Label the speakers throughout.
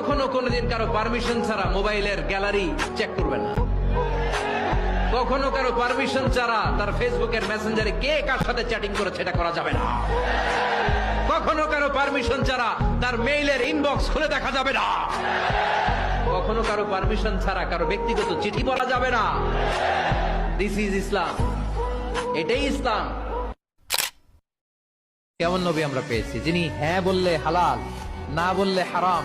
Speaker 1: কখনো কোনোদিন কারও পারমিশন ছাড়া মোবাইলের গ্যালারি চেক করবেন না। কখনো কারও পারমিশন ছাড়া তার ফেসবুকের মেসেঞ্জারে কে কার সাথে চ্যাটিং করেছে এটা করা যাবে না। কখনো কারও পারমিশন ছাড়া তার মেইলের ইনবক্স খুলে দেখা যাবে না। কখনো কারও পারমিশন ছাড়া কারও ব্যক্তিগত চিঠি পড়া যাবে না। দিস ইজ ইসলাম এটাই ইসলাম কেমন নবী আমরা পেয়েছি? যিনি হ্যাঁ বললে হালাল, না বললে হারাম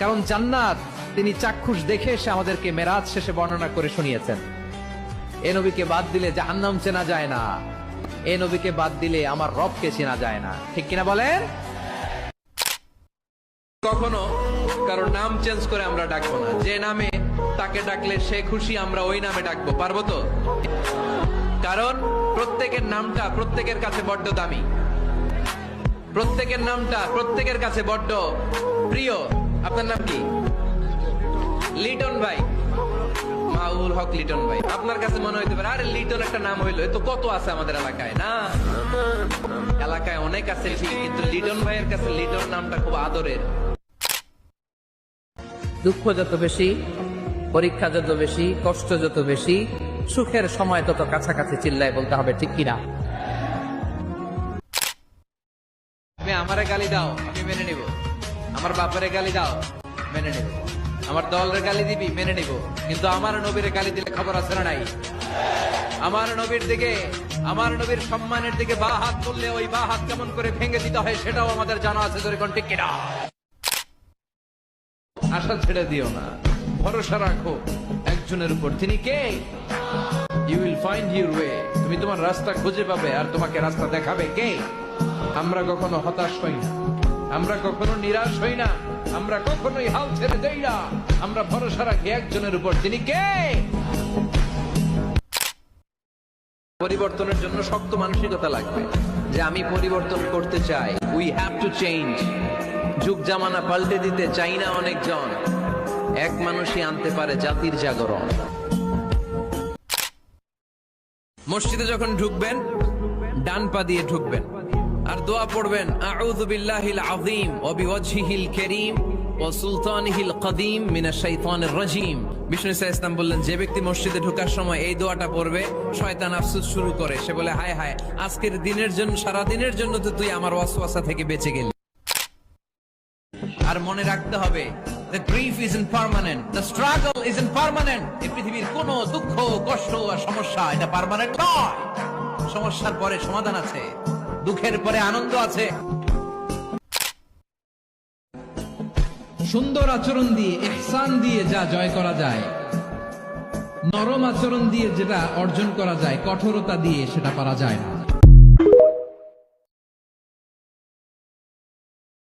Speaker 1: কারণ জান্নাত, তিনি চাক্ষুষ দেখে এসে আমাদেরকে মেরাজ শেষে বর্ণনা করে শুনিয়েছেন। এ নবীকে বাদ দিলে জাহান্নাম চেনা যায় না। এ নবীকে বাদ দিলে আমার রবকে চেনা যায় না। ঠিক কিনা বলেন? কখনো কারও নাম চেঞ্জ করে আমরা ডাকবো না। যে নামে তাকে ডাকলে সে খুশি, আমরা ওই নামে ডাকবো। পারব তো? কারণ প্রত্যেকের নামটা প্রত্যেকের কাছে বড্ড দামি। প্রত্যেকের নামটা প্রত্যেকের কাছে বড্ড প্রিয়। আপনার নাম কি? লিটন ভাই। মাউল হক লিটন ভাই। আপনার কাছে মনে হইতে পারে আরে লিটন একটা নাম হইল তো কত আছে আমাদের এলাকায় না? এলাকায় অনেক আছে ঠিক কিন্তু লিটন ভাইয়ের কাছে লিটন নামটা খুব আদরের।
Speaker 2: দুঃখ যত বেশি পরীক্ষা যত বেশি কষ্ট যত বেশি সুখের সময় তত কাছাকাছি চিল্লায় বলতে হবে ঠিক কিনা?
Speaker 1: আমারে গালি দাও আমি মেনে নিব। আমার বাপের গালি দাও, মেনে নিব। আমার দলের গালি দিবি, মেনে নিব। কিন্তু আমার নবীর গালি দিলে খবর আছে না নাই? আমার নবীর দিকে, আমার নবীর সম্মানের দিকে বা হাত তুললে ওই বা হাত কেমন করে ভেঙে দিতে হয় সেটাও আমাদের জানা আছে, ধরে ঠিক কিনা? আশা ছেড়ে দিও না। ভরসা রাখো। একজনের উপর। তিনি কে? You will find your way তুমি তোমার রাস্তা খুঁজে পাবে আর তোমাকে রাস্তা দেখাবে কে? আমরা কখনো হতাশ হই না। আমরা কখনো নিরাশ হই না। আমরা কখনোই হাল ছেড়ে দেই না। আমরা ভরসা রাখি একজনের উপর। তিনি কে? পরিবর্তনের জন্য শক্ত মানসিকতা লাগবে। যে আমি পরিবর্তন করতে চাই। উই হ্যাভ টু চেঞ্জ যুগ জামানা পাল্টে দিতে চাই না অনেকজন। এক মানুষই আনতে পারে জাতির জাগরণ। মসজিদে যখন ঢুকবেন, ডান পা দিয়ে ঢুকবেন। আর দোয়া পড়বেন, আউযু বিল্লাহিল আযীম ওয়া বিওয়াজহিল কারীম ওয়া সুলতানিহিল কদীম মিনাশ শাইতানির রাজীম। বিষ্ণু বললেন, যে ব্যক্তি মসজিদে ঢোকার সময় এই দোয়াটা পড়বে, শয়তান শুরু করে। সে বলে, হায় হায়, আজকের দিনের জন্য সারা দিনের জন্য তো তুই আমার ওয়াসওয়াসা থেকে বেঁচে গেলি। আর মনে রাখতে হবে, the grief isn't permanent, the struggle isn't permanent এই পৃথিবীর কোনো দুঃখ, কষ্ট আর সমস্যা এটা পার্মানেন্ট নয়। সমস্যার পরে সমাধান আছে। দুঃখের পরে আনন্দ আছে। সুন্দর আচরণ দিয়ে, ইহসান দিয়ে যা জয় করা যায়, নরম আচরণ দিয়ে যেটা অর্জন করা যায়, কঠোরতা দিয়ে সেটা করা যায় না।